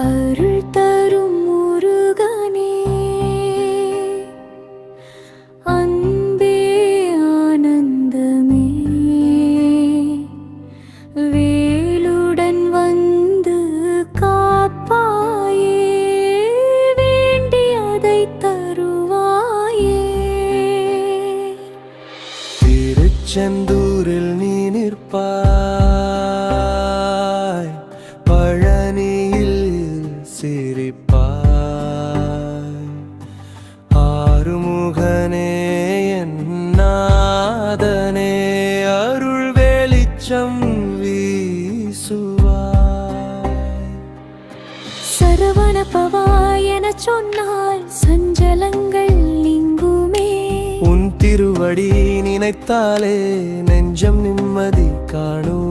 அருள் தரும் முருகனே. அன்பே ஆனந்தமே. வேலுடன் வந்து காப்பாயே. வேண்டி அதை தருவாயே. திருச்செந்தூரில் நீ நிற்பாய். சிரிப்பாய். ஆறுமுகனே என் நாதனே அருள் வெளிச்சம் வீசுவாய். சரவண பவா என சொன்னால் சஞ்சலங்கள் நீங்குமே. உன் திருவடி நினைத்தாலே நெஞ்சம் நிம்மதி காணுமே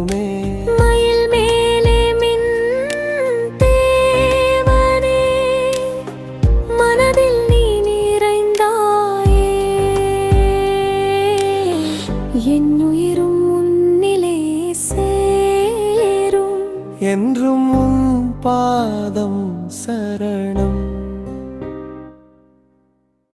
என்னுயிரும் உன்னிலே சேரும். என்றும் உன் பாதம் சரணம்.